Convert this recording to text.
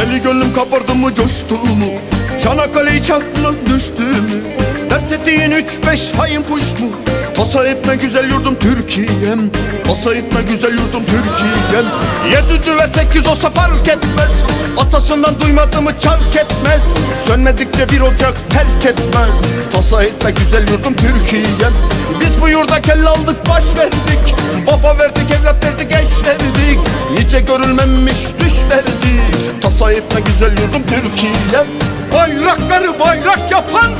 Deli gönlüm kabardı mı coştu mu? Çanakkale çatına düştü mü? Dert ettiğin üç beş hain kuş mu? Tasa etme güzel yurdum Türkiye'm. Tasa etme güzel yurdum Türkiye'm. Yedi ve sekiz olsa fark etmez. Atasından duymadığımı çark etmez. Sönmedikçe bir ocak terk etmez. Tasa etme güzel yurdum Türkiye'm. Biz bu yurda kelle aldık baş verdik. Baba verdik evlat verdik eş verdik. Nice görülmemiş güzel yurdum Türkiye'm. Bayrakları bayrak yapan